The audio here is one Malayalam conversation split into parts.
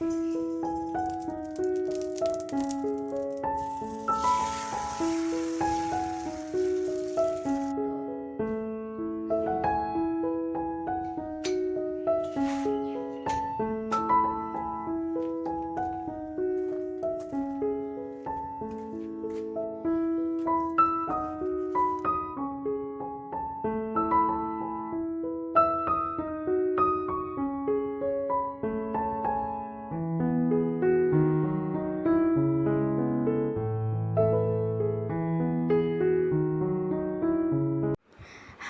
Música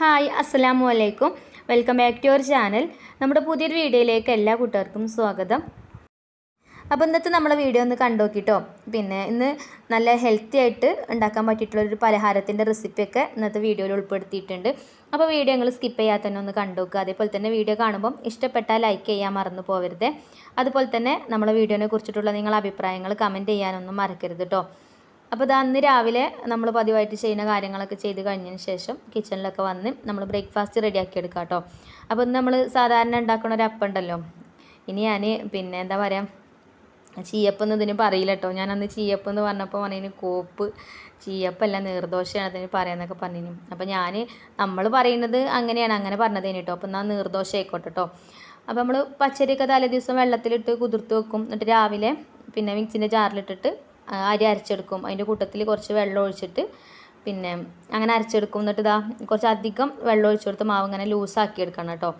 ഹായ് അസ്സലാമു അലൈക്കും. Welcome back to our channel. നമ്മുടെ പുതിയൊരു വീഡിയോയിലേക്ക് എല്ലാ കൂട്ടുകാർക്കും സ്വാഗതം. അപ്പോൾ ഇന്നത്തെ നമ്മളെ വീഡിയോ ഒന്ന് കണ്ടു നോക്കിട്ടോ. പിന്നെ ഇന്ന് നല്ല ഹെൽത്തി ആയിട്ട് ഉണ്ടാക്കാൻ പറ്റിയിട്ടുള്ള ഒരു പലഹാരത്തിന്റെ റെസിപ്പിയൊക്കെ ഇന്നത്തെ വീഡിയോയിൽ ഉൾപ്പെടുത്തിയിട്ടുണ്ട്. അപ്പോൾ വീഡിയോ നിങ്ങൾ സ്കിപ്പ് ചെയ്യാതെ തന്നെ ഒന്ന് കണ്ടു നോക്കുക. അതേപോലെ തന്നെ വീഡിയോ കാണുമ്പം ഇഷ്ടപ്പെട്ടാൽ ലൈക്ക് ചെയ്യാൻ മറന്നു പോകരുത് അതുപോലെ തന്നെ നമ്മളെ വീഡിയോനെ കുറിച്ചിട്ടുള്ള നിങ്ങളുടെ അഭിപ്രായങ്ങൾ കമന്റ് ചെയ്യാനൊന്നും മറക്കരുത് കേട്ടോ അപ്പോൾ ഇത് അന്ന് രാവിലെ നമ്മൾ പതിവായിട്ട് ചെയ്യുന്ന കാര്യങ്ങളൊക്കെ ചെയ്ത് കഴിഞ്ഞതിന് ശേഷം കിച്ചണിലൊക്കെ വന്ന് നമ്മൾ ബ്രേക്ക്ഫാസ്റ്റ് റെഡിയാക്കി എടുക്കാം കേട്ടോ അപ്പോൾ ഇന്ന് നമ്മൾ സാധാരണ ഉണ്ടാക്കുന്ന ഒരു അപ്പം ഉണ്ടല്ലോ. ഇനി ഞാൻ പിന്നെ എന്താ പറയുക ചീയപ്പം എന്ന് ഇതിന് പറയില്ല കേട്ടോ ചീയപ്പം എന്ന് പറഞ്ഞപ്പോൾ പറഞ്ഞു കോപ്പ് ചീയപ്പല്ല നീർദോഷയാണ് അതിന് പറയാന്നൊക്കെ പറഞ്ഞു അപ്പോൾ ഞാൻ നമ്മൾ പറയുന്നത് അങ്ങനെയാണ് അങ്ങനെ പറഞ്ഞതേന് കേട്ടോ അപ്പോൾ എന്നാൽ നീർദോഷ ആയിക്കോട്ടെ കേട്ടോ അപ്പോൾ നമ്മൾ പച്ചരിയൊക്കെ തലേ ദിവസം വെള്ളത്തിലിട്ട് കുതിർത്ത് വെക്കും. എന്നിട്ട് രാവിലെ പിന്നെ മിക്സിന്റെ ജാറിലിട്ടിട്ട് അരി അരച്ചെടുക്കും. അതിന്റെ കൂട്ടത്തിൽ കുറച്ച് വെള്ളം ഒഴിച്ചിട്ട് പിന്നെ അങ്ങനെ അരച്ചെടുക്കും. എന്നിട്ട് ഇതാ കുറച്ച് അധികം വെള്ളം ഒഴിച്ചു കൊടുത്ത് മാവ് ഇങ്ങനെ ലൂസാക്കി എടുക്കണം കേട്ടോ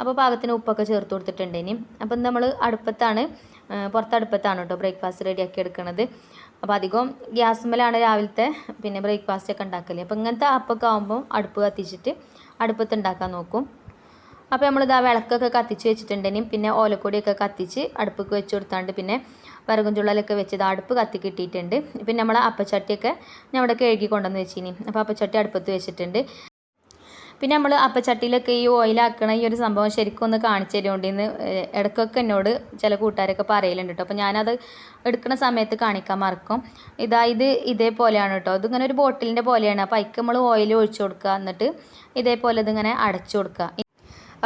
അപ്പോൾ പാകത്തിന് ഉപ്പൊക്കെ ചേർത്ത് കൊടുത്തിട്ടുണ്ട് ഇനി. അപ്പം നമ്മൾ അടുപ്പത്താണ് പുറത്തടുപ്പത്താണ് കേട്ടോ ബ്രേക്ക്ഫാസ്റ്റ് റെഡിയാക്കി എടുക്കുന്നത് അപ്പോൾ അധികം ഗ്യാസ്മലാണ് രാവിലത്തെ പിന്നെ ബ്രേക്ക്ഫാസ്റ്റ് ഒക്കെ ഉണ്ടാക്കൽ. അപ്പോൾ ഇങ്ങനത്തെ അപ്പൊക്കെ ആകുമ്പോൾ അടുപ്പ് കത്തിച്ചിട്ട് അടുപ്പത്ത് ഉണ്ടാക്കാൻ നോക്കും. അപ്പോൾ നമ്മളിതാ വിളക്കൊക്കെ കത്തിച്ച് വെച്ചിട്ടുണ്ടെങ്കിൽ പിന്നെ ഓലക്കൊടിയൊക്കെ കത്തിച്ച് അടുപ്പൊക്കെ വെച്ച് കൊടുത്താണ്ട് പിന്നെ വിറകും ചുള്ളലൊക്കെ വെച്ചത് അടുപ്പ് കത്തി കിട്ടിയിട്ടുണ്ട് പിന്നെ നമ്മൾ അപ്പച്ചട്ടിയൊക്കെ ഞാൻ ഇവിടെ കഴുകി കൊണ്ടുവന്ന് വെച്ചിനി. അപ്പോൾ അപ്പച്ചട്ടി അടുപ്പത്ത് വെച്ചിട്ടുണ്ട്. പിന്നെ നമ്മൾ അപ്പച്ചട്ടിയിലൊക്കെ ഈ ഓയിലാക്കണ ഈ ഒരു സംഭവം ശരിക്കും ഒന്ന് കാണിച്ചു തരുകൊണ്ടിന്ന് ഇടയ്ക്കൊക്കെ എന്നോട് ചില കൂട്ടുകാരൊക്കെ പറയലുണ്ട് കേട്ടോ അപ്പോൾ ഞാനത് എടുക്കുന്ന സമയത്ത് കാണിക്കാൻ മറക്കും. ഇതാ ഇത് ഇതേപോലെയാണ് കേട്ടോ ഇതിങ്ങനെ ഒരു ബോട്ടിലിന്റെ പോലെയാണ്. അപ്പോൾ അതിക്ക് നമ്മൾ ഓയിൽ ഒഴിച്ചു കൊടുക്കുക എന്നിട്ട് ഇതേപോലെ ഇതിങ്ങനെ അടച്ചു കൊടുക്കുക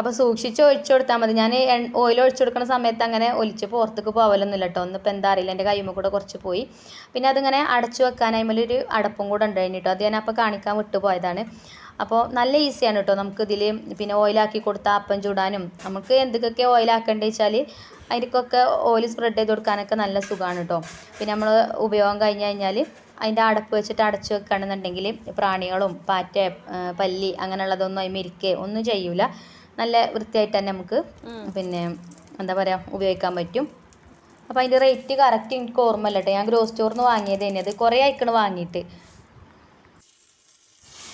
അപ്പോൾ സൂക്ഷിച്ച് ഒഴിച്ചു കൊടുത്താൽ മതി. ഞാൻ ഓയിൽ ഒഴിച്ചു കൊടുക്കുന്ന സമയത്ത് അങ്ങനെ ഒലിച്ച് പുറത്തേക്ക് പോകലൊന്നുമില്ല കേട്ടോ ഒന്നിപ്പോൾ എന്താ അറിയില്ല. എന്റെ കൈമ കൂടെ കുറച്ച് പോയി. പിന്നെ അതിങ്ങനെ അടച്ചു വെക്കാൻ ഒരു അടപ്പും കൂടെ ഉണ്ട് കഴിഞ്ഞിട്ടോ അത് ഞാൻ അപ്പോൾ കാണിക്കാൻ വിട്ടുപോയതാണ് അപ്പോൾ നല്ല ഈസിയാണ് കേട്ടോ നമുക്ക് ഇതിൽ പിന്നെ ഓയിലാക്കി കൊടുത്താൽ അപ്പം ചൂടാനും. നമുക്ക് എന്തൊക്കെയൊക്കെ ഓയിലാക്കേണ്ടത് വെച്ചാൽ അതിനൊക്കെ ഓയിൽ സ്പ്രെഡ് ചെയ്ത് കൊടുക്കാനൊക്കെ നല്ല സുഖമാണ് കേട്ടോ പിന്നെ നമ്മൾ ഉപയോഗം കഴിഞ്ഞ് കഴിഞ്ഞാൽ അതിന്റെ അടപ്പ് വെച്ചിട്ട് അടച്ചു വെക്കുകയാണെന്നുണ്ടെങ്കിൽ പ്രാണികളും പാറ്റ പല്ലി അങ്ങനെയുള്ളതൊന്നും മിരിക്കേ ഒന്നും ചെയ്യൂല. നല്ല വൃത്തിയായിട്ട് തന്നെ നമുക്ക് പിന്നെ എന്താ പറയുക ഉപയോഗിക്കാൻ പറ്റും. അപ്പോൾ അതിന്റെ റേറ്റ് കറക്റ്റ് എനിക്ക് ഓർമ്മ കേട്ടോ ഞാൻ ഗ്രോസ് സ്റ്റോറിൽ നിന്ന് വാങ്ങിയത് തന്നെ അത് കുറേ ആയിക്കണ് വാങ്ങിയിട്ട്.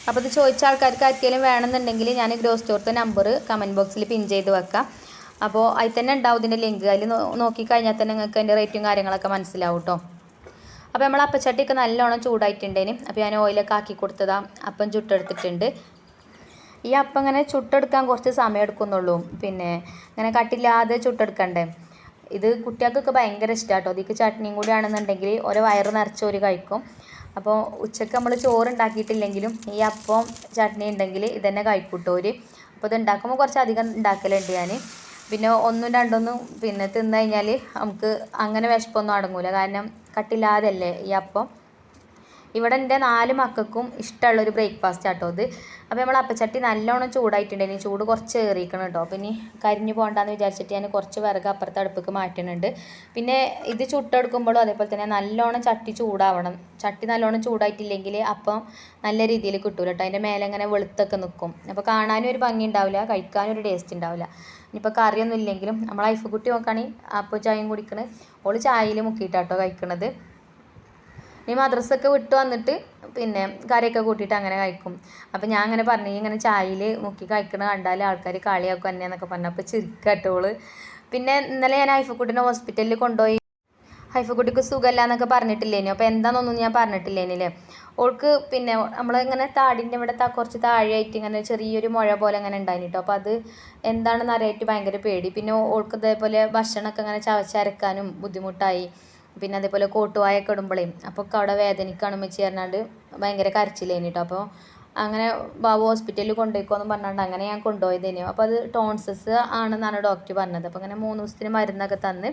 അപ്പോൾ ഇത് ചോദിച്ച ആൾക്കാർക്ക് ആർക്കെങ്കിലും വേണമെന്നുണ്ടെങ്കിൽ ഞാൻ ഗ്രോസ് സ്റ്റോറിന്റെ നമ്പർ കമന്റ് ബോക്സിൽ പിൻ ചെയ്ത് വെക്കാം. അപ്പോൾ അതിൽ തന്നെ ഉണ്ടാവും ഇതിന്റെ ലിങ്ക് അതിൽ നോക്കിക്കഴിഞ്ഞാൽ തന്നെ നിങ്ങൾക്ക് അതിന്റെ റേറ്റും കാര്യങ്ങളൊക്കെ മനസ്സിലാവും കേട്ടോ അപ്പോൾ നമ്മൾ അപ്പച്ചട്ടിയൊക്കെ നല്ലോണം ചൂടായിട്ടുണ്ടേന് അപ്പോൾ ഞാൻ ഓയിലൊക്കെ ആക്കി കൊടുത്തതാ. അപ്പം ചുട്ടെടുത്തിട്ടുണ്ട്. ഈ അപ്പം ഇങ്ങനെ ചുട്ടെടുക്കാൻ കുറച്ച് സമയം എടുക്കുന്നുള്ളൂ. പിന്നെ ഇങ്ങനെ കട്ടില്ലാതെ ചുട്ടെടുക്കണ്ടേ. ഇത് കുട്ടികൾക്കൊക്കെ ഭയങ്കര ഇഷ്ടമാണ് കേട്ടോ ഇതിക്ക് ചട്നിയും കൂടി ആണെന്നുണ്ടെങ്കിൽ ഓരോ വയറ് നിറച്ച് ഒരു കഴിക്കും. അപ്പോൾ ഉച്ചയ്ക്ക് നമ്മൾ ചോറ് ഉണ്ടാക്കിയിട്ടില്ലെങ്കിലും ഈ അപ്പം ചട്നി ഉണ്ടെങ്കിൽ ഇതന്നെ കഴിക്കൂട്ടോ ഒരു അപ്പോൾ ഇത് ഉണ്ടാക്കുമ്പോൾ കുറച്ച് അധികം ഉണ്ടാക്കലുണ്ട് ഞാൻ. പിന്നെ ഒന്നും രണ്ടൊന്നും പിന്നെ തിന്നു കഴിഞ്ഞാൽ നമുക്ക് അങ്ങനെ വിശപ്പൊന്നും അടങ്ങൂല. കാരണം കട്ടില്ലാതല്ലേ ഈ അപ്പം? ഇവിടെ എന്റെ നാല് മക്കൾക്കും ഇഷ്ടമുള്ളൊരു ബ്രേക്ക്ഫാസ്റ്റ് ആട്ടോ അത് അപ്പോൾ നമ്മൾ അപ്പച്ചട്ടി നല്ലോണം ചൂടായിട്ടുണ്ടായിരുന്നു ചൂട് കുറച്ച് ഏറിക്കണം കേട്ടോ. പിന്നെ കരിഞ്ഞു പോകണ്ടെന്ന് വിചാരിച്ചിട്ട് ഞാൻ കുറച്ച് വിറക് അപ്പുറത്തെ അടുപ്പിക്ക് മാറ്റുന്നുണ്ട്. പിന്നെ ഇത് ചുട്ടെടുക്കുമ്പോഴും അതേപോലെ തന്നെ നല്ലോണം ചട്ടി ചൂടാവണം. ചട്ടി നല്ലോണം ചൂടായിട്ടില്ലെങ്കിൽ അപ്പം നല്ല രീതിയിൽ കിട്ടൂല കേട്ടോ. അതിന്റെ മേലെ ഇങ്ങനെ വെളുത്തൊക്കെ നിൽക്കും. അപ്പോൾ കാണാനും ഒരു ഭംഗി ഉണ്ടാവില്ല. കഴിക്കാനും ഒരു ടേസ്റ്റ് ഉണ്ടാവില്ല. ഇനിയിപ്പോൾ കറിയൊന്നും ഇല്ലെങ്കിലും നമ്മൾ ഐഫ് കുട്ടി നോക്കുകയാണെങ്കിൽ അപ്പോൾ ചായയും കുടിക്കണത് ഓൾ ചായയിൽ മുക്കിയിട്ടാട്ടോ കഴിക്കണത്. ഇനി മദ്രസൊക്കെ വിട്ട് വന്നിട്ട് പിന്നെ കറിയൊക്കെ കൂട്ടിയിട്ട് അങ്ങനെ കഴിക്കും. അപ്പം ഞാൻ അങ്ങനെ പറഞ്ഞു ഇങ്ങനെ ചായയിൽ മുക്കി കഴിക്കണ കണ്ടാൽ ആൾക്കാർ കളിയാക്കും എന്നെ എന്നൊക്കെ പറഞ്ഞു. അപ്പോൾ ചിരിക്കട്ടോൾ പിന്നെ ഇന്നലെ ഞാൻ ഹൈഫക്കുട്ടിനെ ഹോസ്പിറ്റലിൽ കൊണ്ടുപോയി. ഹൈഫക്കുട്ടിക്ക് സുഖമല്ല എന്നൊക്കെ പറഞ്ഞിട്ടില്ലേനു. അപ്പോൾ എന്താണെന്നൊന്നും ഞാൻ പറഞ്ഞിട്ടില്ലേനില്ലേ? ഓൾക്ക് പിന്നെ നമ്മളിങ്ങനെ താടിന്റെ ഇവിടെ കുറച്ച് താഴെയായിട്ട് ഇങ്ങനെ ചെറിയൊരു മുഴ പോലെ അങ്ങനെ ഉണ്ടായിരുന്നു അപ്പോൾ അത് എന്താണെന്ന് അറിയായിട്ട് ഭയങ്കര പേടി. പിന്നെ ഓൾക്ക് ഇതേപോലെ ഭക്ഷണമൊക്കെ ഇങ്ങനെ ചവച്ചരക്കാനും ബുദ്ധിമുട്ടായി. പിന്നെ അതേപോലെ കോട്ടുവായൊക്കെ ഇടുമ്പോഴേ അപ്പോൾ ഒക്കെ അവിടെ വേദനിക്കാണ് വെച്ച് പറഞ്ഞാണ്ട് ഭയങ്കര കരച്ചിലേനി കേട്ടോ അപ്പോൾ അങ്ങനെ ബാബു ഹോസ്പിറ്റലിൽ കൊണ്ടുപോയിക്കോന്ന് പറഞ്ഞാണ്ട് അങ്ങനെ ഞാൻ കൊണ്ടുപോയതേനു അപ്പോൾ അത് ടോൺസസ് ആണെന്നാണ് ഡോക്ടർ പറഞ്ഞത്. അപ്പോൾ അങ്ങനെ മൂന്ന് ദിവസത്തിന് മരുന്നൊക്കെ തന്ന്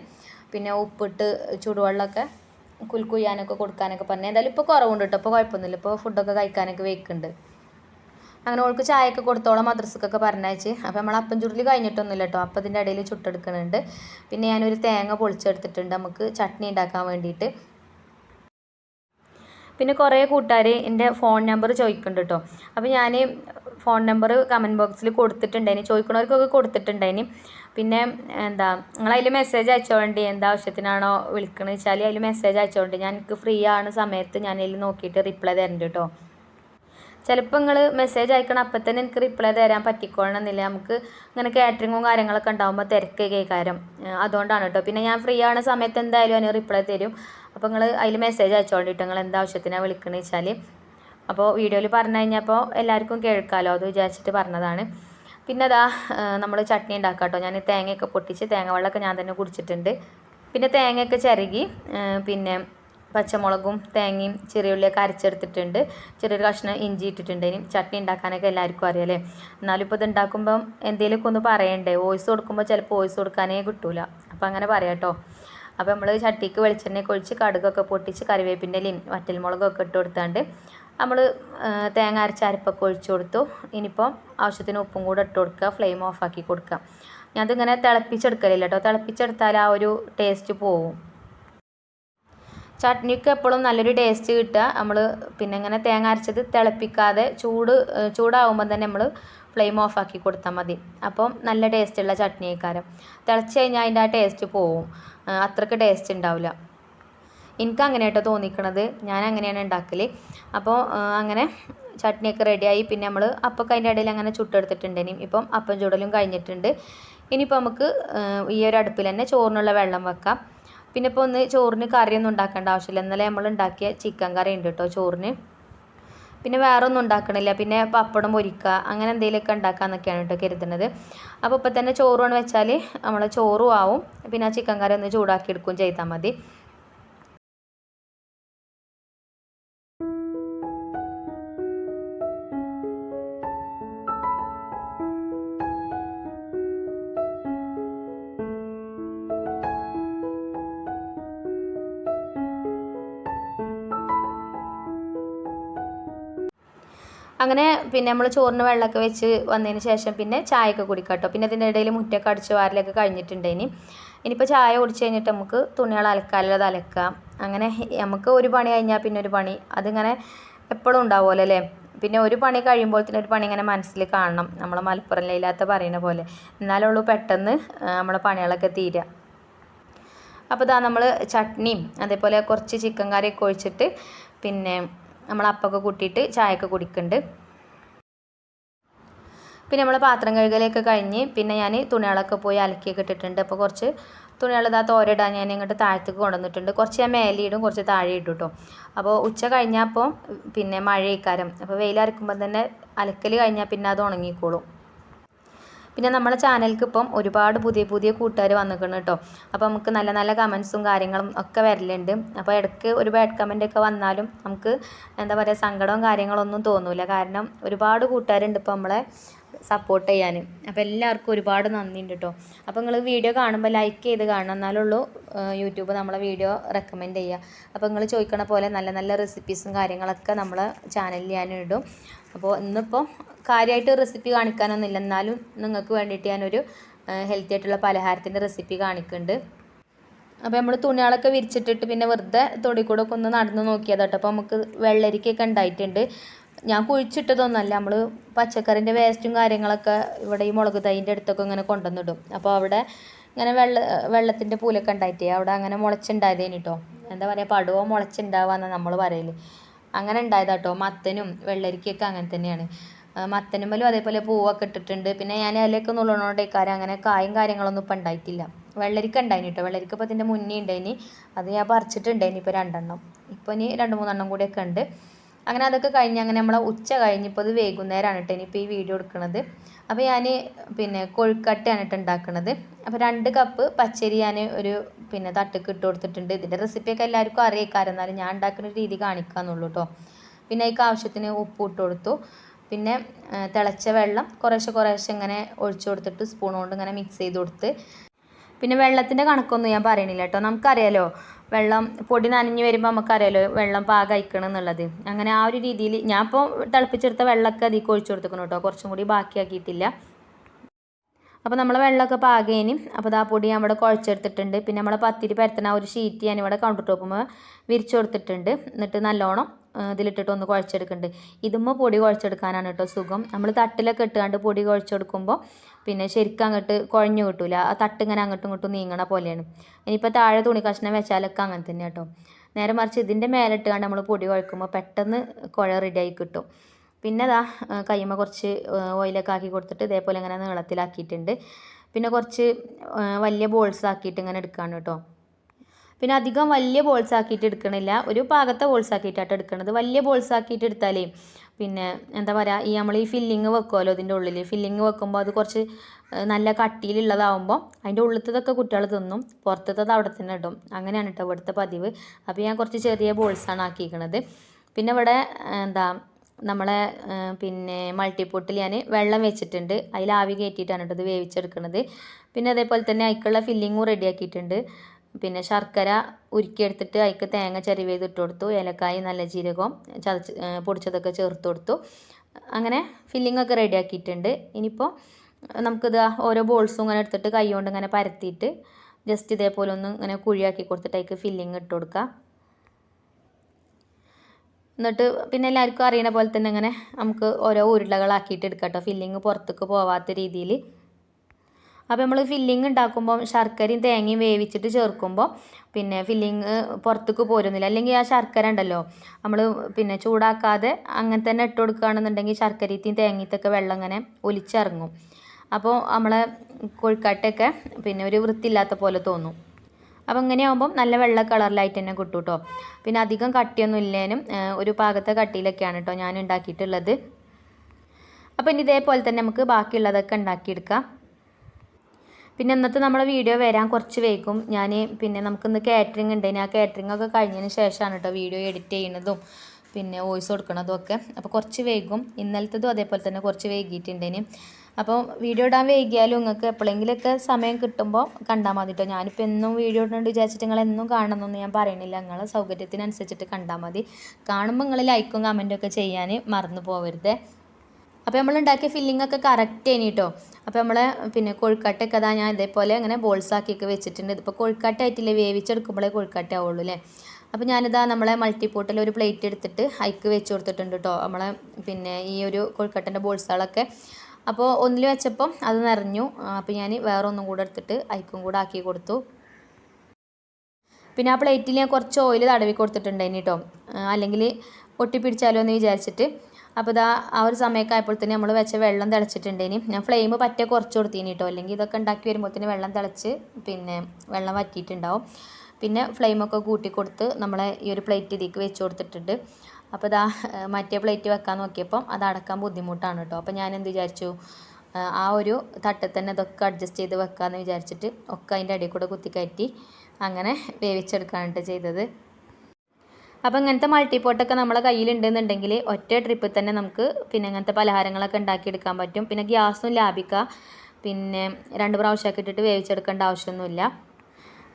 പിന്നെ ഉപ്പിട്ട് ചൂടുവെള്ളമൊക്കെ കുൽക്കുയ്യാനൊക്കെ കൊടുക്കാനൊക്കെ പറഞ്ഞു. എന്തായാലും ഇപ്പോൾ കുറവുണ്ട് കേട്ടോ ഇപ്പോൾ കുഴപ്പമൊന്നുമില്ല. ഇപ്പോൾ ഫുഡൊക്കെ കഴിക്കാനൊക്കെ വെക്കുന്നുണ്ട് അങ്ങനെ ഓൾക്ക് ചായയൊക്കെ കൊടുത്തോളം മദ്രസക്കൊക്കെ പറഞ്ഞയച്ച്. അപ്പോൾ നമ്മൾ അപ്പം ചുരുളി കഴിഞ്ഞിട്ടൊന്നുമില്ല കേട്ടോ അപ്പം ഇതിന്റെ ഇടയിൽ ചുട്ടെടുക്കുന്നുണ്ട്. പിന്നെ ഞാനൊരു തേങ്ങ പൊളിച്ചെടുത്തിട്ടുണ്ട് നമുക്ക് ചട്നി ഉണ്ടാക്കാൻ വേണ്ടിയിട്ട്. പിന്നെ കുറേ കൂട്ടുകാർ എന്റെ ഫോൺ നമ്പർ ചോദിക്കുന്നുണ്ട് കേട്ടോ അപ്പോൾ ഞാൻ ഫോൺ നമ്പർ കമന്റ് ബോക്സിൽ കൊടുത്തിട്ടുണ്ടായിന്. ചോദിക്കുന്നവർക്കൊക്കെ കൊടുത്തിട്ടുണ്ടായിന്. പിന്നെ എന്താ നിങ്ങൾ അതിൽ മെസ്സേജ് അയച്ചോണ്ടി എന്താ ആവശ്യത്തിനാണോ വിളിക്കണമെന്ന് വെച്ചാൽ അതിൽ മെസ്സേജ് അയച്ചോണ്ടി ഞാൻ ഫ്രീ ആണ് സമയത്ത് ഞാൻ നോക്കിയിട്ട് റിപ്ലൈ തരുന്നുണ്ട് കേട്ടോ ചിലപ്പോൾ നിങ്ങൾ മെസ്സേജ് അയക്കണം അപ്പം തന്നെ എനിക്ക് റിപ്ലൈ തരാൻ പറ്റിക്കോളണമെന്നില്ല നമുക്ക് ഇങ്ങനെ കാറ്ററിങ്ങും കാര്യങ്ങളൊക്കെ ഉണ്ടാകുമ്പോൾ തിരക്ക് കാര്യം അതുകൊണ്ടാണ് കേട്ടോ പിന്നെ ഞാൻ ഫ്രീ ആവുന്ന സമയത്ത് എന്തായാലും അതിന് റിപ്ലൈ തരും. അപ്പോൾ നിങ്ങൾ അതിൽ മെസ്സേജ് അയച്ചോണ്ടിട്ട്. നിങ്ങൾ എന്താ ആവശ്യത്തിനാണ് വിളിക്കണമെന്ന് വെച്ചാൽ അപ്പോൾ വീഡിയോയിൽ പറഞ്ഞു കഴിഞ്ഞപ്പോൾ എല്ലാവർക്കും കേൾക്കാമല്ലോ അത് വിചാരിച്ചിട്ട് പറഞ്ഞതാണ്. പിന്നെ അതാ നമ്മൾ ചട്നി ഉണ്ടാക്കാം കേട്ടോ ഞാൻ തേങ്ങയൊക്കെ പൊട്ടിച്ച് തേങ്ങ വെള്ളമൊക്കെ ഞാൻ തന്നെ കുടിച്ചിട്ടുണ്ട്. പിന്നെ തേങ്ങയൊക്കെ ചിരകി പിന്നെ പച്ചമുളകും തേങ്ങയും ചെറിയുള്ളിയൊക്കെ അരച്ചെടുത്തിട്ടുണ്ട്. ചെറിയൊരു കഷ്ണം ഇഞ്ചി ഇട്ടിട്ടുണ്ട്. ഇനി ചട്നി ഉണ്ടാക്കാനൊക്കെ എല്ലാവർക്കും അറിയാലേ എന്നാലും ഇപ്പോൾ ഇത് ഉണ്ടാക്കുമ്പം എന്തെങ്കിലുമൊക്കെ ഒന്ന് പറയണ്ടേ? വോയിസ് കൊടുക്കുമ്പോൾ ചിലപ്പോൾ വോയിസ് കൊടുക്കാനേ കിട്ടൂല. അപ്പോൾ അങ്ങനെ പറയാം കേട്ടോ. അപ്പോൾ നമ്മൾ ചട്ടിക്ക് വെളിച്ചെണ്ണ ഒഴിച്ച് കടുകൊക്കെ പൊട്ടിച്ച് കറിവേപ്പിന്റെ ഇലയും വറ്റൽമുളകൊക്കെ ഇട്ട് കൊടുത്താണ്ട് നമ്മൾ തേങ്ങ അരച്ച അരപ്പൊക്കെ ഒഴിച്ചു കൊടുത്തു. ഇനിയിപ്പോൾ ആവശ്യത്തിന് ഉപ്പും കൂടെ ഇട്ട് കൊടുക്കുക. ഫ്ലെയിം ഓഫാക്കി കൊടുക്കുക. ഞാനതിങ്ങനെ തിളപ്പിച്ചെടുക്കലില്ല കേട്ടോ. തിളപ്പിച്ചെടുത്താൽ ആ ഒരു ടേസ്റ്റ് പോവും. ചട്നിക്ക് എപ്പോഴും നല്ലൊരു ടേസ്റ്റ് കിട്ടുക. നമ്മൾ പിന്നെ ഇങ്ങനെ തേങ്ങ അരച്ചത് തിളപ്പിക്കാതെ ചൂട് ചൂടാവുമ്പോൾ തന്നെ നമ്മൾ ഫ്ലെയിം ഓഫ് ആക്കി കൊടുത്താൽ മതി. അപ്പം നല്ല ടേസ്റ്റുള്ള ചട്നി ആയിക്കാരം തിളച്ച് കഴിഞ്ഞാൽ അതിന്റെ ആ ടേസ്റ്റ് പോവും. അത്രയ്ക്ക് ടേസ്റ്റ് ഉണ്ടാവില്ല എനിക്ക് അങ്ങനെ തോന്നിക്കണത്. ഞാൻ അങ്ങനെയാണ് ഉണ്ടാക്കൽ അപ്പോൾ അങ്ങനെ ചട്നിയൊക്കെ റെഡിയായി പിന്നെ നമ്മൾ അപ്പൊക്കെ അതിന്റെ ഇടയിൽ അങ്ങനെ ചുട്ടെടുത്തിട്ടുണ്ട് ഇനി ഇപ്പം അപ്പം ചുടലും കഴിഞ്ഞിട്ടുണ്ട്. ഇനിയിപ്പോൾ നമുക്ക് ഈ ഒരു അടുപ്പിൽ തന്നെ ചോറിനുള്ള വെള്ളം വെക്കാം. പിന്നെ ഇപ്പോൾ ഒന്ന് ചോറിന് കറിയൊന്നും ഉണ്ടാക്കേണ്ട ആവശ്യമില്ല. ഇന്നലെ നമ്മൾ ഉണ്ടാക്കിയ ചിക്കൻ കറി ഉണ്ട് കേട്ടോ ചോറിന്. പിന്നെ വേറെ ഒന്നും ഉണ്ടാക്കണില്ല. പിന്നെ പപ്പടം പൊരിക്കുക അങ്ങനെ എന്തെങ്കിലുമൊക്കെ ഉണ്ടാക്കാമെന്നൊക്കെയാണ് കേട്ടോ കരുതുന്നത് അപ്പോൾ ഇപ്പം തന്നെ ചോറ് വേണമെന്ന് വെച്ചാൽ നമ്മൾ ചോറും ആവും. പിന്നെ ആ ചിക്കൻ കറി ഒന്ന് ചൂടാക്കി എടുക്കുകയും ചെയ്താൽ മതി. അങ്ങനെ പിന്നെ നമ്മൾ ചോറിന് വെള്ളമൊക്കെ വെച്ച് വന്നതിന് ശേഷം പിന്നെ ചായയൊക്കെ കുടിക്കാം കേട്ടോ. പിന്നെ അതിന്റെ ഇടയിൽ മുറ്റൊക്കെ അടിച്ച് വാരലൊക്കെ കഴിഞ്ഞിട്ടുണ്ട് ഇനി. ഇനിയിപ്പോൾ ചായ കുടിച്ച് കഴിഞ്ഞിട്ട് നമുക്ക് തുണികൾ അലക്കാനുള്ളത് അലക്കാം. അങ്ങനെ നമുക്ക് ഒരു പണി കഴിഞ്ഞാൽ പിന്നെ ഒരു പണി. അതിങ്ങനെ എപ്പോഴും ഉണ്ടാവുമല്ലോ അല്ലേ? പിന്നെ ഒരു പണി കഴിയുമ്പോൾ തന്നെ ഒരു പണി ഇങ്ങനെ മനസ്സിൽ കാണണം. നമ്മളെ മലപ്പുറം ലൈലാത്ത പറയുന്ന പോലെ. എന്നാലുള്ളൂ പെട്ടെന്ന് നമ്മളെ പണികളൊക്കെ തീരുക അപ്പോൾ ഇതാ നമ്മൾ ചട്നിയും അതേപോലെ കുറച്ച് ചിക്കൻ കറിയൊക്കെ ഒഴിച്ചിട്ട് പിന്നെ നമ്മൾ അപ്പമൊക്കെ കൂട്ടിയിട്ട് ചായയൊക്കെ കുടിക്കുന്നുണ്ട് പിന്നെ നമ്മൾ പാത്രം കഴുകലൊക്കെ കഴിഞ്ഞ് പിന്നെ ഞാൻ തുണികളൊക്കെ പോയി അലക്കിയൊക്കെ ഇട്ടിട്ടുണ്ട്. അപ്പോൾ കുറച്ച് തുണികൾ ഇതാ തോരയിടാൻ ഞാൻ ഇങ്ങോട്ട് താഴത്തേക്ക് കൊണ്ടുവന്നിട്ടുണ്ട്. കുറച്ച് ഞാൻ മേലെ കുറച്ച് താഴെ ഇടും കേട്ടോ അപ്പോൾ ഉച്ച കഴിഞ്ഞപ്പോൾ പിന്നെ മഴയിക്കാരം അപ്പോൾ വെയിലരക്കുമ്പോൾ തന്നെ അലക്കൽ കഴിഞ്ഞാൽ പിന്നെ അത് ഉണങ്ങിക്കോളും. പിന്നെ നമ്മുടെ ചാനലിക്ക് ഇപ്പം ഒരുപാട് പുതിയ പുതിയ കൂട്ടുകാർ വന്നിരിക്കണം കേട്ടോ അപ്പോൾ നമുക്ക് നല്ല നല്ല കമൻസും കാര്യങ്ങളും ഒക്കെ വരലുണ്ട്. അപ്പോൾ ഇടയ്ക്ക് ഒരു ബാഡ് കമന്റ് ഒക്കെ വന്നാലും നമുക്ക് എന്താ പറയുക സങ്കടവും കാര്യങ്ങളൊന്നും തോന്നില്ല കാരണം ഒരുപാട് കൂട്ടുകാരുണ്ട് ഇപ്പോൾ നമ്മളെ സപ്പോർട്ട് ചെയ്യാൻ. അപ്പോൾ എല്ലാവർക്കും ഒരുപാട് നന്ദിയുണ്ട് കേട്ടോ അപ്പോൾ നിങ്ങൾ വീഡിയോ കാണുമ്പോൾ ലൈക്ക് ചെയ്ത് കാണണം. എന്നാലുള്ളൂ യൂട്യൂബ് നമ്മളെ വീഡിയോ റെക്കമെൻഡ് ചെയ്യുക അപ്പോൾ നിങ്ങൾ ചോദിക്കണ പോലെ നല്ല നല്ല റെസിപ്പീസും കാര്യങ്ങളൊക്കെ നമ്മൾ ചാനലിൽ ഞാൻ ഇടും. അപ്പോൾ ഇന്നിപ്പോൾ കാര്യമായിട്ട് റെസിപ്പി കാണിക്കാനൊന്നുമില്ല. എന്നാലും നിങ്ങൾക്ക് വേണ്ടിയിട്ട് ഞാനൊരു ഹെൽത്തി ആയിട്ടുള്ള പലഹാരത്തിന്റെ റെസിപ്പി കാണിക്കുന്നുണ്ട് അപ്പോൾ നമ്മൾ തുണികളൊക്കെ വിരിച്ചിട്ടിട്ട് പിന്നെ വെറുതെ തൊടി കൂടെ ഒക്കെ ഒന്ന് നടന്ന് നോക്കിയതാട്ടോ. അപ്പോൾ നമുക്ക് വെള്ളരിക്കൊക്കെ ഉണ്ടായിട്ടുണ്ട്. ഞാൻ കുഴിച്ചിട്ടതൊന്നുമല്ല നമ്മൾ പച്ചക്കറിന്റെ വേസ്റ്റും കാര്യങ്ങളൊക്കെ ഇവിടെ ഈ മുളക് തൈന്റെ അടുത്തൊക്കെ ഇങ്ങനെ കൊണ്ടുവന്നിടും. അപ്പോൾ അവിടെ ഇങ്ങനെ വെള്ള വെള്ളത്തിന്റെ പൂലൊക്കെ ഉണ്ടായിട്ടേ അവിടെ അങ്ങനെ മുളച്ചുണ്ടായതേന് കേട്ടോ എന്താ പറയുക പടുവോ മുളച്ചുണ്ടാവാന്നാണ് നമ്മൾ പറയൽ അങ്ങനെ ഉണ്ടായതാട്ടോ മത്തനും വെള്ളരിക്കൊക്കെ അങ്ങനെ തന്നെയാണ്. മത്തനുമ്മലും അതേപോലെ പൂവൊക്കെ ഇട്ടിട്ടുണ്ട്. പിന്നെ ഞാൻ ഇലയൊക്കെ നുള്ളണോണ്ടേക്കാരം അങ്ങനെ കായും കാര്യങ്ങളൊന്നും ഇപ്പം ഉണ്ടായിട്ടില്ല. വെള്ളരിക്ക ഉണ്ടായിന് കേട്ടോ വെള്ളരിക്ക ഇപ്പം അതിന്റെ മുന്നേ ഉണ്ടായിന്. അത് ഞാൻ പറിച്ചിട്ടുണ്ടായിന് ഇപ്പോൾ രണ്ടെണ്ണം. ഇപ്പോൾ ഇനി രണ്ട് മൂന്നെണ്ണം കൂടിയൊക്കെ ഉണ്ട്. അങ്ങനെ അതൊക്കെ കഴിഞ്ഞ് അങ്ങനെ നമ്മളെ ഉച്ച കഴിഞ്ഞിപ്പോൾ അത് വൈകുന്നേരമാണ് കേട്ടോ ഇനിയിപ്പോൾ ഈ വീഡിയോ എടുക്കുന്നത് അപ്പോൾ ഞാൻ പിന്നെ കൊഴുക്കട്ടയാണ് കേട്ടോ ഉണ്ടാക്കുന്നത് അപ്പോൾ രണ്ട് കപ്പ് പച്ചരി ഞാൻ ഒരു പിന്നെ തട്ടുക്ക് ഇട്ട് കൊടുത്തിട്ടുണ്ട്. ഇതിന്റെ റെസിപ്പിയൊക്കെ എല്ലാവർക്കും അറിയിക്കാറ് എന്നാലും ഞാൻ ഉണ്ടാക്കുന്ന രീതി കാണിക്കാന്നുള്ളൂ കേട്ടോ. പിന്നെ അതിക്ക് ആവശ്യത്തിന് ഉപ്പ് ഇട്ട് കൊടുത്തു. പിന്നെ തിളച്ച വെള്ളം കുറേശ്ശെ കുറേശ്ശെ ഇങ്ങനെ ഒഴിച്ചു കൊടുത്തിട്ട് സ്പൂൺ കൊണ്ട് ഇങ്ങനെ മിക്സ് ചെയ്ത് കൊടുത്ത്. പിന്നെ വെള്ളത്തിന്റെ കണക്കൊന്നും ഞാൻ പറയണില്ല കേട്ടോ. നമുക്കറിയാലോ വെള്ളം പൊടി നനഞ്ഞ് വരുമ്പോൾ നമുക്കറിയാലോ വെള്ളം പാകയിക്കണം എന്നുള്ളത്. അങ്ങനെ ആ ഒരു രീതിയിൽ ഞാൻ ഇപ്പോൾ തിളപ്പിച്ചെടുത്ത വെള്ളമൊക്കെ അതിൽ ഒഴിച്ചു കൊടുത്തേക്കണം കേട്ടോ. കുറച്ചും കൂടി ബാക്കിയാക്കിയിട്ടില്ല. അപ്പോൾ നമ്മളെ വെള്ളമൊക്കെ പാകേനും. അപ്പോൾ ആ പൊടി ഞാൻ കുഴച്ചെടുത്തിട്ടുണ്ട്. പിന്നെ നമ്മളെ പത്തിരി പരത്തണ ഒരു ഷീറ്റ് ഞാൻ ഇവിടെ കൗണ്ടർ ടോപ്പുമ്പോൾ വിരിച്ചു കൊടുത്തിട്ടുണ്ട്. എന്നിട്ട് നല്ലോണം ഇതിലിട്ടിട്ട് ഒന്ന് കുഴച്ചെടുക്കുന്നുണ്ട്. ഇതുമ്പോൾ പൊടി കുഴച്ചെടുക്കാനാണ് കേട്ടോ സുഖം. നമ്മൾ തട്ടിലൊക്കെ ഇട്ടുകൊണ്ട് പൊടി കുഴച്ചെടുക്കുമ്പോൾ പിന്നെ ശരിക്കും അങ്ങോട്ട് കുഴഞ്ഞു കിട്ടൂല. ആ തട്ട് ഇങ്ങനെ അങ്ങോട്ടും ഇങ്ങോട്ടും നീങ്ങണ പോലെയാണ്. ഇനിയിപ്പോൾ താഴെ തുണി കഷ്ണം വെച്ചാലൊക്കെ അങ്ങനെ തന്നെ കേട്ടോ. നേരെ മറിച്ച് ഇതിന്റെ മേലിട്ട് കണ്ട് നമ്മൾ പൊടി കുഴക്കുമ്പോൾ പെട്ടെന്ന് കുഴ റെഡിയായി കിട്ടും. പിന്നെ അതാ കൈമ കുറച്ച് ഓയിലൊക്കെ ആക്കി കൊടുത്തിട്ട് ഇതേപോലെ ഇങ്ങനെ നീളത്തിലാക്കിയിട്ടുണ്ട്. പിന്നെ കുറച്ച് വലിയ ബോൾസ് ആക്കിയിട്ട് ഇങ്ങനെ എടുക്കുകയാണ് കേട്ടോ. പിന്നെ അധികം വലിയ ബോൾസ് ആക്കിയിട്ട് എടുക്കണില്ല. ഒരു പാകത്തെ ബോൾസ് ആക്കിയിട്ടാണ് എടുക്കുന്നത് വലിയ ബോൾസ് ആക്കിയിട്ട് എടുത്താലേ പിന്നെ എന്താ പറയുക ഈ നമ്മൾ ഈ ഫില്ലിങ് വെക്കുമല്ലോ ഇതിന്റെ ഉള്ളിൽ ഫില്ലിങ് വെക്കുമ്പോൾ അത് കുറച്ച് നല്ല കട്ടിയിലുള്ളതാവുമ്പോൾ അതിന്റെ ഉള്ളിലത്തതൊക്കെ കുട്ടികൾ തിന്നും. പുറത്തത്തത് അവിടെ തന്നെ ഇടും. അങ്ങനെയാണ് കേട്ടോ ഇവിടുത്തെ പതിവ്. അപ്പോൾ ഞാൻ കുറച്ച് ചെറിയ ബോൾസാണ് ആക്കിയിരിക്കണത്. പിന്നെ ഇവിടെ എന്താ നമ്മളെ പിന്നെ മൾട്ടിപ്പോട്ടിൽ ഞാൻ വെള്ളം വെച്ചിട്ടുണ്ട്. അതിൽ ആവി കയറ്റിയിട്ടാണ് കേട്ടോ ഇത് വേവിച്ചെടുക്കുന്നത് പിന്നെ അതേപോലെ തന്നെ അതിക്കുള്ള ഫില്ലിങ്ങും റെഡിയാക്കിയിട്ടുണ്ട് പിന്നെ ശർക്കര ഉരുക്കിയെടുത്തിട്ട് അതിക്ക് തേങ്ങ ചെറിയ ചെയ്ത് ഇട്ട് കൊടുത്തു ഏലക്കായ നല്ല ജീരകം ചതച്ച് പൊടിച്ചതൊക്കെ ചേർത്ത് കൊടുത്തു. അങ്ങനെ ഫില്ലിംഗ് ഒക്കെ റെഡി ആക്കിയിട്ടുണ്ട്. ഇനിയിപ്പോൾ നമുക്കിത് ഓരോ ബോൾസും ഇങ്ങനെ എടുത്തിട്ട് കൈ കൊണ്ട് ഇങ്ങനെ പരത്തിയിട്ട് ജസ്റ്റ് ഇതേപോലെ ഒന്ന് ഇങ്ങനെ കുഴിയാക്കി കൊടുത്തിട്ട് അതിക്ക് ഫില്ലിങ് ഇട്ട് കൊടുക്കുക എന്നിട്ട് പിന്നെ എല്ലാവർക്കും അറിയണ പോലെ തന്നെ ഇങ്ങനെ നമുക്ക് ഓരോ ഉരുളകളാക്കിയിട്ട് എടുക്കാം കേട്ടോ ഫില്ലിങ് പുറത്തേക്ക് പോവാത്ത രീതിയിൽ അപ്പോൾ നമ്മൾ ഫില്ലിങ് ഉണ്ടാക്കുമ്പോൾ ശർക്കരയും തേങ്ങയും വേവിച്ചിട്ട് ചേർക്കുമ്പോൾ പിന്നെ ഫില്ലിങ് പുറത്തേക്ക് പോരുന്നില്ല. അല്ലെങ്കിൽ ആ ശർക്കര ഉണ്ടല്ലോ നമ്മൾ പിന്നെ ചൂടാക്കാതെ അങ്ങനെ തന്നെ ഇട്ട് കൊടുക്കുകയാണെന്നുണ്ടെങ്കിൽ ശർക്കരത്തെയും തേങ്ങയത്തൊക്കെ വെള്ളം ഇങ്ങനെ ഒലിച്ചിറങ്ങും. അപ്പോൾ നമ്മളെ കൊഴുക്കാട്ടൊക്കെ പിന്നെ ഒരു വൃത്തിയില്ലാത്ത പോലെ തോന്നും. അപ്പോൾ ഇങ്ങനെയാകുമ്പം നല്ല വെള്ള കളറിലായിട്ട് തന്നെ കിട്ടും കേട്ടോ പിന്നെ അധികം കട്ടിയൊന്നും ഇല്ലേനും ഒരു പാകത്തെ കട്ടിയിലൊക്കെയാണ് കേട്ടോ ഞാൻ ഉണ്ടാക്കിയിട്ടുള്ളത് അപ്പോൾ ഇനി ഇതേപോലെ തന്നെ നമുക്ക് ബാക്കിയുള്ളതൊക്കെ ഉണ്ടാക്കിയെടുക്കാം പിന്നെ ഇന്നത്തെ നമ്മുടെ വീഡിയോ വരാൻ കുറച്ച് വൈകും. ഞാൻ പിന്നെ നമുക്കിന്ന് കാറ്ററിംഗ് ഉണ്ട്. ആ കാറ്ററിംഗ് ഒക്കെ കഴിഞ്ഞതിന് ശേഷമാണ് കേട്ടോ വീഡിയോ എഡിറ്റ് ചെയ്യുന്നതും പിന്നെ വോയിസ് കൊടുക്കണതും ഒക്കെ. അപ്പോൾ കുറച്ച് വൈകും. ഇന്നലത്തതും അതേപോലെ തന്നെ കുറച്ച് വൈകിയിട്ടുണ്ടേന് അപ്പോൾ വീഡിയോ ഇടാൻ വൈകിയാലും നിങ്ങൾക്ക് എപ്പോഴെങ്കിലുമൊക്കെ സമയം കിട്ടുമ്പോൾ കണ്ടാൽ മതി കേട്ടോ ഞാനിപ്പോൾ എന്നും വീഡിയോ ഇടുന്നുണ്ട് വിചാരിച്ചിട്ട് നിങ്ങൾ എന്നും കാണണമെന്നൊന്നും ഞാൻ പറയണില്ല നിങ്ങളെ സൗകര്യത്തിനനുസരിച്ചിട്ട് കണ്ടാൽ മതി. കാണുമ്പോൾ നിങ്ങൾ ലൈക്കും കമന്റും ഒക്കെ ചെയ്യാൻ മറന്നു പോകരുത് അപ്പോൾ നമ്മൾ ഉണ്ടാക്കിയ ഫില്ലിംഗ് ഒക്കെ കറക്റ്റ് ആണ് കേട്ടോ അപ്പോൾ നമ്മൾ പിന്നെ കൊഴുക്കട്ടയൊക്കെ അതാ ഞാൻ ഇതേപോലെ അങ്ങനെ ബോൾസ് ആക്കിയൊക്കെ വെച്ചിട്ടുണ്ട്. ഇതിപ്പോൾ കൊഴുക്കട്ടായിട്ടില്ല വേവിച്ചെടുക്കുമ്പോഴേ കൊഴുക്കട്ട ആവുള്ളൂ അല്ലേ അപ്പോൾ ഞാനിതാ നമ്മളെ മൾട്ടിപ്പോട്ടിൽ ഒരു പ്ലേറ്റ് എടുത്തിട്ട് ഹൈക്ക് വെച്ച് കൊടുത്തിട്ടുണ്ട് കേട്ടോ നമ്മളെ പിന്നെ ഈ ഒരു കൊഴുക്കട്ടന്റെ ബോൾസുകളൊക്കെ അപ്പോൾ ഒന്നിൽ വെച്ചപ്പം അത് നിറഞ്ഞു. അപ്പോൾ ഞാൻ വേറെ ഒന്നും കൂടെ എടുത്തിട്ട് ഹൈക്കും കൂടെ ആക്കി കൊടുത്തു. പിന്നെ ആ പ്ലേറ്റിൽ ഞാൻ കുറച്ച് ഓയിൽ തടവി കൊടുത്തിട്ടുണ്ടായിന് കേട്ടോ അല്ലെങ്കിൽ ഒട്ടിപ്പിടിച്ചാലോ എന്ന് വിചാരിച്ചിട്ട് അപ്പോൾ ഇതാ ആ ഒരു സമയമൊക്കെ തന്നെ നമ്മൾ വെച്ച വെള്ളം തിളച്ചിട്ടുണ്ടേനി ഞാൻ ഫ്ലെയിം പറ്റേ കുറച്ച് കൊടുത്തീനി കേട്ടോ. അല്ലെങ്കിൽ ഇതൊക്കെ ഉണ്ടാക്കി വരുമ്പോഴത്തേന് വെള്ളം തിളച്ച് പിന്നെ വെള്ളം വറ്റിയിട്ടുണ്ടാവും. പിന്നെ ഫ്ലെയിമൊക്കെ കൂട്ടി കൊടുത്ത് നമ്മളെ ഈ ഒരു പ്ലേറ്റ് ഇതിലേക്ക് വെച്ച് കൊടുത്തിട്ടുണ്ട്. അപ്പോൾ ഇതാ മറ്റേ പ്ലേറ്റ് വെക്കാൻ നോക്കിയപ്പം അത് അടക്കാൻ ബുദ്ധിമുട്ടാണ് കേട്ടോ. അപ്പോൾ ഞാൻ എന്ത് വിചാരിച്ചു ആ ഒരു തട്ടിൽ തന്നെ ഇതൊക്കെ അഡ്ജസ്റ്റ് ചെയ്ത് വെക്കാമെന്ന് വിചാരിച്ചിട്ട് ഒക്കെ അതിന്റെ അടിയിൽ കൂടെ കുത്തിക്കയറ്റി അങ്ങനെ വേവിച്ചെടുക്കാനായിട്ട് ചെയ്തത്. അപ്പോൾ ഇങ്ങനത്തെ മൾട്ടിപോട്ടൊക്കെ നമ്മളെ കയ്യിലുണ്ടെന്നുണ്ടെങ്കിൽ ഒറ്റ ട്രിപ്പിൽ തന്നെ നമുക്ക് പിന്നെ അങ്ങനത്തെ പലഹാരങ്ങളൊക്കെ ഉണ്ടാക്കിയെടുക്കാൻ പറ്റും. പിന്നെ ഗ്യാസും ലാഭിക്കുക പിന്നെ രണ്ട് പ്രാവശ്യമൊക്കെ ഇട്ടിട്ട് വേവിച്ചെടുക്കേണ്ട ആവശ്യമൊന്നുമില്ല.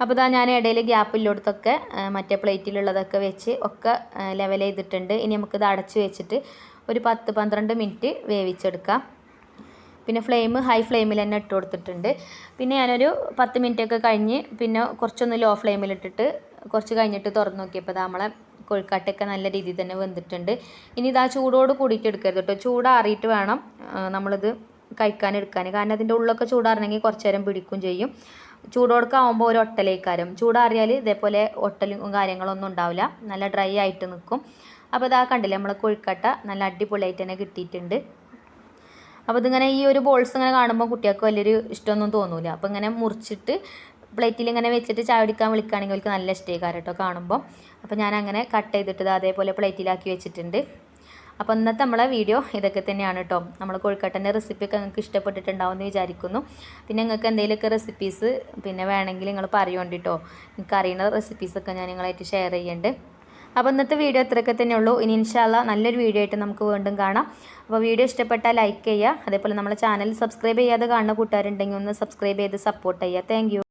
അപ്പോൾ ഇതാ ഞാൻ ഇടയിൽ ഗ്യാപ്പ് ഇല്ലോടത്തൊക്കെ ആ, മറ്റേ പ്ലേറ്റിലുള്ളതൊക്കെ വെച്ച് ഒക്കെ ലെവൽ ചെയ്തിട്ടുണ്ട്. ഇനി നമുക്കിത് അടച്ച് വെച്ചിട്ട് ഒരു പത്ത് പന്ത്രണ്ട് മിനിറ്റ് വേവിച്ചെടുക്കാം. പിന്നെ ഫ്ലെയിം ഹൈ ഫ്ലെയിമിൽ തന്നെ ഇട്ട് കൊടുത്തിട്ടുണ്ട്. പിന്നെ ഞാനൊരു പത്ത് മിനിറ്റ് ഒക്കെ കഴിഞ്ഞ് പിന്നെ കുറച്ചൊന്ന് ലോ ഫ്ലെയിമിലിട്ടിട്ട് കുറച്ച് കഴിഞ്ഞിട്ട് തുറന്ന് നോക്കിയപ്പോൾ നമ്മളെ കൊഴുക്കാട്ടൊക്കെ നല്ല രീതിയിൽ തന്നെ വെന്തിട്ടുണ്ട്. ഇനി ഇതാ ചൂടോട് കൂടിയിട്ട് എടുക്കരുത് കേട്ടോ ചൂടാറിയിട്ട് വേണം നമ്മളിത് കഴിക്കാൻ എടുക്കാൻ. കാരണം അതിന്റെ ഉള്ളൊക്കെ ചൂടാറണമെങ്കിൽ കുറച്ച് നേരം പിടിക്കും ചെയ്യും. ചൂടോടൊക്കെ ആകുമ്പോൾ ഒരു ഒട്ടലേക്കാരം. ചൂടാറിയാൽ ഇതേപോലെ ഒട്ടലും കാര്യങ്ങളൊന്നും ഉണ്ടാവില്ല. നല്ല ഡ്രൈ ആയിട്ട് നിൽക്കും അപ്പോൾ ഇതാ കണ്ടില്ലേ നമ്മളെ കൊഴുക്കട്ട നല്ല അടിപൊളിയായിട്ട് തന്നെ കിട്ടിയിട്ടുണ്ട്. അപ്പോൾ ഇതിങ്ങനെ ഈ ഒരു ബോൾസ് ഇങ്ങനെ കാണുമ്പോൾ കുട്ടികൾക്ക് വലിയൊരു ഇഷ്ടമൊന്നും തോന്നൂല. അപ്പോൾ ഇങ്ങനെ മുറിച്ചിട്ട് പ്ലേറ്റിൽ ഇങ്ങനെ വെച്ചിട്ട് ചായ കുടിക്കാൻ വിളിക്കുകയാണെങ്കിൽ അവർക്ക് നല്ല ഇഷ്ടമായി കേട്ടോ കാണുമ്പോൾ അപ്പോൾ ഞാൻ അങ്ങനെ കട്ട് ചെയ്തിട്ട് അതേപോലെ പ്ലേറ്റിലാക്കി വെച്ചിട്ടുണ്ട്. അപ്പോൾ ഇന്നത്തെ നമ്മളെ വീഡിയോ ഇതൊക്കെ തന്നെയാണ് കേട്ടോ. നമ്മൾ കോഴിക്കട്ടന്റെ റെസിപ്പിയൊക്കെ നിങ്ങൾക്ക് ഇഷ്ടപ്പെട്ടിട്ടുണ്ടാവും എന്ന് വിചാരിക്കുന്നു. പിന്നെ നിങ്ങൾക്ക് എന്തെങ്കിലുമൊക്കെ റെസിപ്പീസ് പിന്നെ വേണമെങ്കിൽ നിങ്ങൾ പറയുകൊണ്ട് കേട്ടോ. നിങ്ങൾക്ക് അറിയുന്ന റെസിപ്പീസൊക്കെ ഞാൻ നിങ്ങളായിട്ട് ഷെയർ ചെയ്യുന്നുണ്ട്. അപ്പോൾ ഇന്നത്തെ വീഡിയോ ഇത്രയൊക്കെ തന്നെ ഉള്ളൂ. ഇനി ഇൻഷാല്ല നല്ലൊരു വീഡിയോ ആയിട്ട് നമുക്ക് വീണ്ടും കാണാം. അപ്പോൾ വീഡിയോ ഇഷ്ടപ്പെട്ടാൽ ലൈക്ക് ചെയ്യുക. അതേപോലെ നമ്മുടെ ചാനൽ സബ്സ്ക്രൈബ് ചെയ്യാതെ കാണുന്ന കൂട്ടുകാരുണ്ടെങ്കിൽ ഒന്ന് സബ്സ്ക്രൈബ് ചെയ്ത് സപ്പോർട്ട് ചെയ്യുക. താങ്ക്